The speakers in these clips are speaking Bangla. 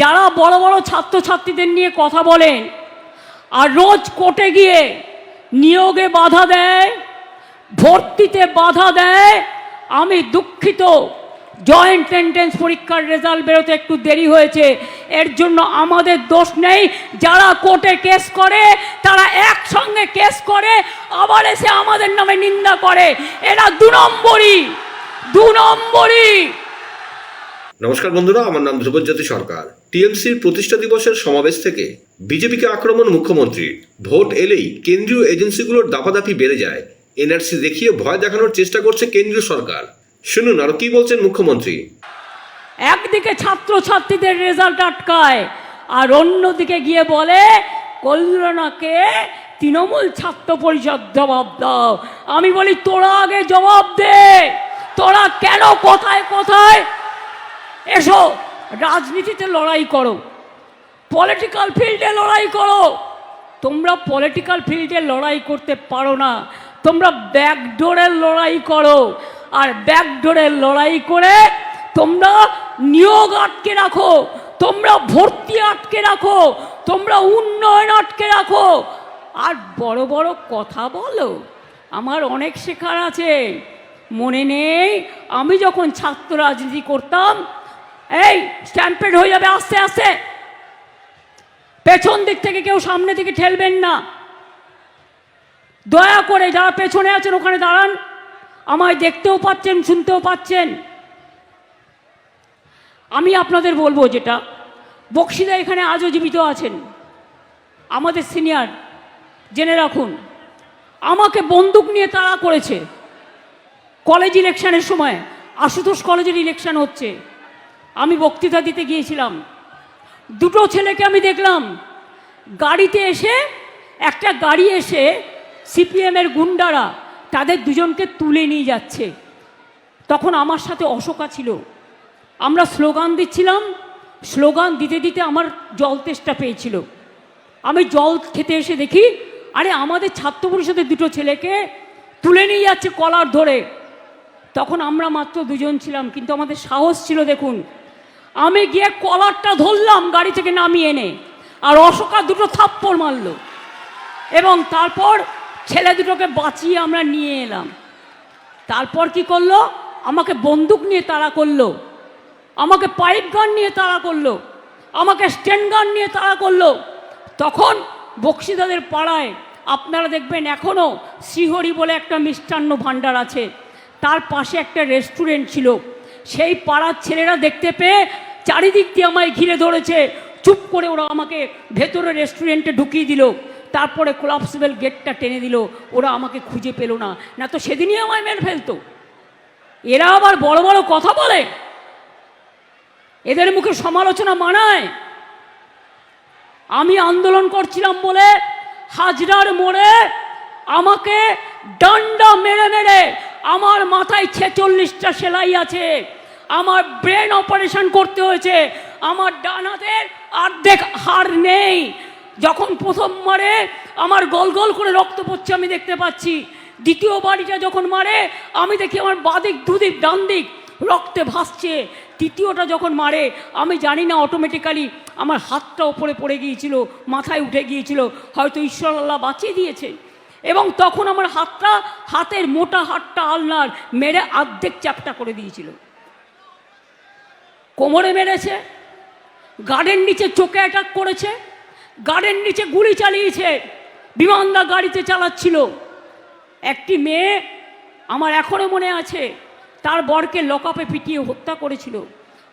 যারা বড় বড় ছাত্রছাত্রীদের নিয়ে কথা বলেন আর রোজ কোর্টে গিয়ে নিয়োগে বাধা দেয়, ভর্তিতে বাধা দেয়, আমি দুঃখিত। জয়েন্ট এন্ট্রেন্স পরীক্ষার রেজাল্ট বেরোতে একটু দেরি হয়েছে। এর জন্য আমাদের দোষ নেই। যারা কোর্টে কেস করে, তারা একসঙ্গে কেস করে, আবার এসে আমাদের নামে নিন্দা করে। এরা দু নম্বরই দু নম্বরই। নমস্কার বন্ধুরা, আমার নাম ধ্রুবজ্যোতি সরকার। টিএমসির প্রতিষ্ঠা দিবসের সমাবেশ থেকে বিজেপিকে আক্রমণ মুখ্যমন্ত্রী ভোট এলেই কেন্দ্রীয় এজেন্সিগুলোর দাপাদাপি বেড়ে যায়। এনআরসি দেখিয়ে ভয় দেখানোর চেষ্টা করছে কেন্দ্রীয় সরকার। শুনুন, আরও কি বলছেন মুখ্যমন্ত্রী? একদিকে ছাত্রছাত্রীদের রেজাল্ট আটকায়, আর অন্যদিকে গিয়ে বলে, কল্যাণাকে তৃণমূল ছাত্র পরিষদ জবাব দাও। আমি বলি, তোরা আগে জবাব দে। তোরা কেন, কোথায় কোথায়? এসো। রাজনীতিতে লড়াই করো। পলিটিক্যাল ফিল্ডে লড়াই করো। তোমরা পলিটিক্যাল ফিল্ডে লড়াই করতে পারো না। তোমরা ব্যাকডোরের লড়াই করো। আর ব্যাকডোরের লড়াই করে তোমরা নিয়োগ আটকে রাখো। তোমরা ভর্তি আটকে রাখো। তোমরা উন্নয়ন আটকে রাখো। আর বড় বড় কথা বলো। আমার অনেক শেখার আছে। মনে নেই, আমি যখন ছাত্র রাজনীতি করতাম এই স্ট্যাম্পেড হয়ে যাবে আস্তে আস্তে। পেছন দিক থেকে কেউ সামনে দিকে ঠেলবেন না। দয়া করে যারা পেছনে আছেন, ওখানে দাঁড়ান। আমায় দেখতেও পাচ্ছেন, শুনতেও পাচ্ছেন। আমি আপনাদের বলব যেটা, বক্সিদা এখানে আজও জীবিত আছেন। আমাদের সিনিয়র, জেনে রাখুন, আমাকে বন্দুক নিয়ে তাড়া করেছে। কলেজ ইলেকশনের সময়, আশুতোষ কলেজের ইলেকশন হচ্ছে। আমি বক্তৃতা দিতে গিয়েছিলাম। দুটো ছেলেকে আমি দেখলাম। গাড়িতে এসে, একটা গাড়ি এসে সিপিএমের গুন্ডারা তাদের দুজনকে তুলে নিয়ে যাচ্ছে। তখন আমার সাথে অশোকা ছিল। আমরা স্লোগান দিচ্ছিলাম। স্লোগান দিতে দিতে আমার জল তেষ্টা পেয়েছিল। আমি জল খেতে এসে দেখি, আরে আমাদের ছাত্র পরিষদের দুটো ছেলেকে তুলে নিয়ে যাচ্ছে কলার ধরে। তখন আমরা মাত্র দুজন ছিলাম, কিন্তু আমাদের সাহস ছিল দেখুন। আমি গিয়ে কলারটা ধরলাম, গাড়ি থেকে নামিয়ে এনে। আর অশোকা দুটো থাপ্পড় মারলো। এবং তারপর ছেলে দুটোকে বাঁচিয়ে আমরা নিয়ে এলাম। তারপর কি করল? আমাকে বন্দুক নিয়ে তাড়া করল। আমাকে পাইপ গান নিয়ে তাড়া করল। আমাকে স্ট্যান্ড গান নিয়ে তাড়া করল। তখন বক্সিদাদের পাড়ায়, আপনারা দেখবেন এখনও শ্রীহরি বলে একটা মিষ্টান্ন ভাণ্ডার আছে। তার পাশে একটা রেস্টুরেন্ট ছিল। সেই পাড়ার ছেলেরা দেখতে পেয়ে চারিদিক দিয়ে আমায় ঘিরে ধরেছে। চুপ করে ওরা আমাকে ভেতরে রেস্টুরেন্টে ঢুকিয়ে দিল। তারপরে কোলাপসিবল গেটটা টেনে দিল। ওরা আমাকে খুঁজে পেল না। না তো সেদিনই আমায় মেরে ফেলতো। এরা আবার বড় বড় কথা বলে। এদের মুখে সমালোচনা মানায়। আমি আন্দোলন করছিলাম বলে হাজরার মোড়ে আমাকে ডান্ডা মেরে মেরে আমার মাথায় ছেচল্লিশটা সেলাই আছে। আমার ব্রেন অপারেশন করতে হয়েছে। আমার ডান হাতের অর্ধেক হাড় নেই। যখন প্রথম মারে, আমার গোল গোল করে রক্ত পড়ছে আমি দেখতে পাচ্ছি। দ্বিতীয় বাড়িটা যখন মারে, আমি দেখি আমার বাদিক, দুদিক ডান দিক রক্তে ভাসছে। তৃতীয়টা যখন মারে, আমি জানি না অটোমেটিক্যালি আমার হাতটা ওপরে পড়ে গিয়েছিল, মাথায় উঠে গিয়েছিল। হয়তো ঈশ্বর আল্লাহ বাঁচিয়ে দিয়েছে। এবং তখন আমার হাতটা, হাতের মোটা হাতটা আলনার মেরে অর্ধেক চ্যাপটা করে দিয়েছিল। কোমরে মেরেছে গার্ডের নিচে চোখে অ্যাটাক করেছে গার্ডের নিচে গুলি চালিয়েছে, বিমানদা গাড়িতে চালাচ্ছিল। একটি মেয়ে আমার এখনও মনে আছে, তার বরকে লকআপে পিটিয়ে হত্যা করেছিল।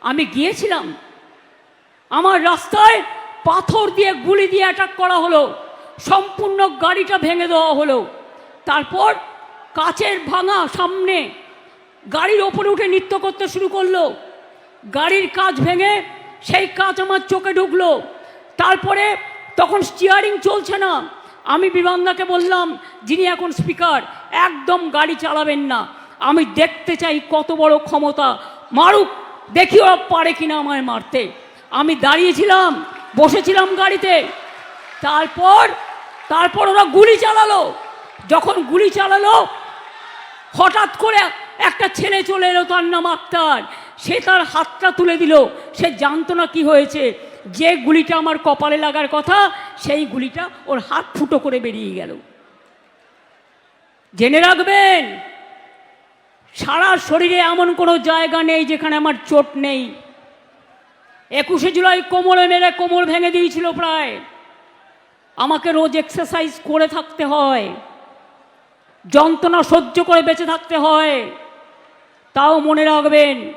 আমি গিয়েছিলাম। আমার রাস্তায় পাথর দিয়ে, গুলি দিয়ে অ্যাটাক করা হলো। সম্পূর্ণ গাড়িটা ভেঙে দেওয়া হলো। তারপর কাচের ভাঙা সামনে গাড়ির ওপরে উঠে নৃত্য করতে শুরু করল। গাড়ির কাজ ভেঙে সেই কাজ আমার চোখে ঢুকলো। তারপরে তখন স্টিয়ারিং চলছে না। আমি বিমানদাকে বললাম, যিনি এখন স্পিকার একদম গাড়ি চালাবেন না। আমি দেখতে চাই কত বড় ক্ষমতা। মারুক দেখি ওরা পারে কিনা আমায় মারতে। আমি দাঁড়িয়েছিলাম, বসেছিলাম গাড়িতে। তারপর তারপর ওরা গুলি চালালো। যখন গুলি চালালো, হঠাৎ করে একটা ছেলে চলে এলো তার নাম আক্তার সে তার হাতটা তুলে দিল। সে জানতো না কি হয়েছে। যে গুলিটা আমার কপালে লাগার কথা, সেই গুলিটা ওর হাত ফুটো করে বেরিয়ে গেল। জেনে রাখবেন, সারা শরীরে এমন কোনো জায়গা নেই যেখানে আমার চোট নেই। একুশে জুলাই কোমরে মেরে কোমর ভেঙে দিয়েছিল প্রায়। আমাকে রোজ এক্সারসাইজ করে থাকতে হয়। যন্ত্রণা সহ্য করে বেঁচে থাকতে হয়। তাও মনে রাখবেন,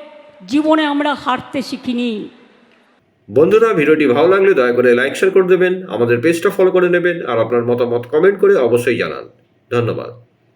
জীবনে আমরা হারতে শিখিনি। বন্ধুরা, ভিডিওটি ভালো লাগলে দয়া করে লাইক শেয়ার করে দেবেন। আমাদের পেজটা ফলো করে নেবেন। আর আপনার মতামত কমেন্ট করে অবশ্যই জানান। ধন্যবাদ।